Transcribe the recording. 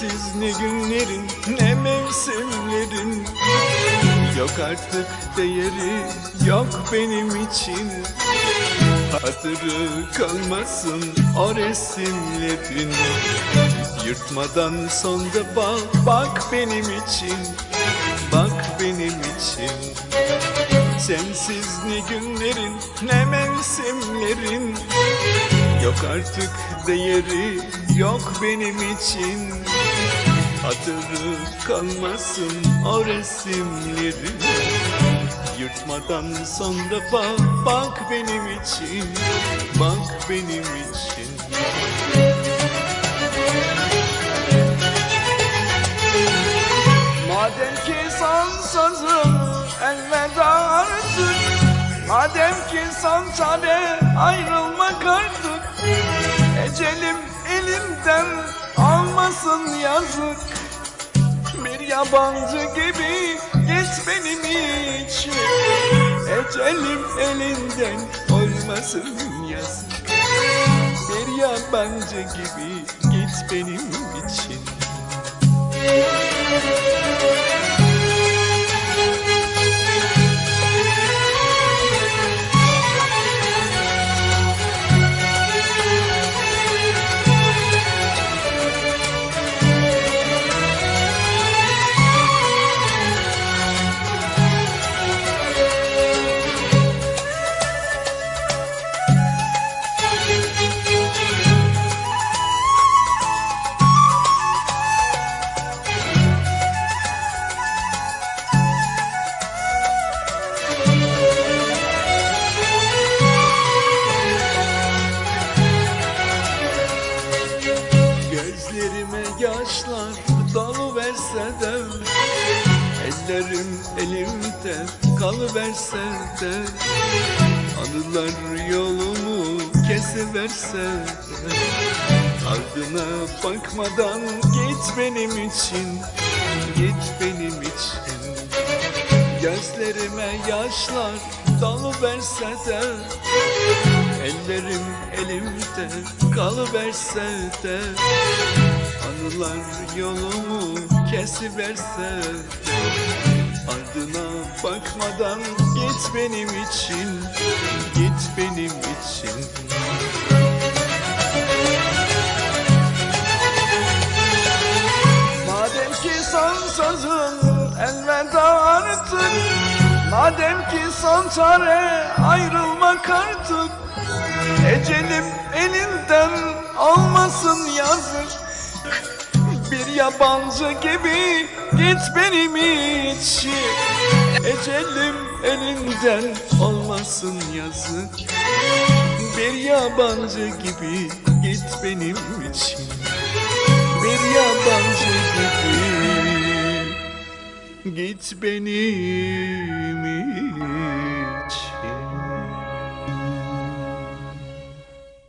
sensiz ne günlerin ne mevsimlerin. Yok artık değeri yok benim için. Hatırı kalmasın o resimlerin. Yırtmadan sonda bak, bak benim için. Bak benim için. Sensiz ne günlerin ne mevsimlerin. Yok artık değeri yok benim için. Hatırı kalmasın o resimlerin Yırtmadan sonra bak, bak benim için Bak benim için. Madem ki son sözüm elveda artık Madem ki son çare ayrılmak artık Ecelim elimden almasın yazık yabancı gibi git benim için. Ecelim elinden olmasın yazık. Bir yabancı gibi git benim için Gözlerime yaşlar dolu verse de Ellerim elimde kalıverse de Anılar yolumu kesiverse de Ardına bakmadan git benim için Git benim için. Gözlerime yaşlar dolu verse de Ellerim elimde kalıverse de. Anılar yolumu kesiverse de. Ardına bakmadan git benim için Git benim için. Madem ki son sözün elveda artık Madem ki son çare ayrılmak artık Ecelim elinden almasın yazık Bir yabancı gibi git benim için. Ecelim elinden olmasın yazık Bir yabancı gibi git benim için. Bir yabancı gibi git benim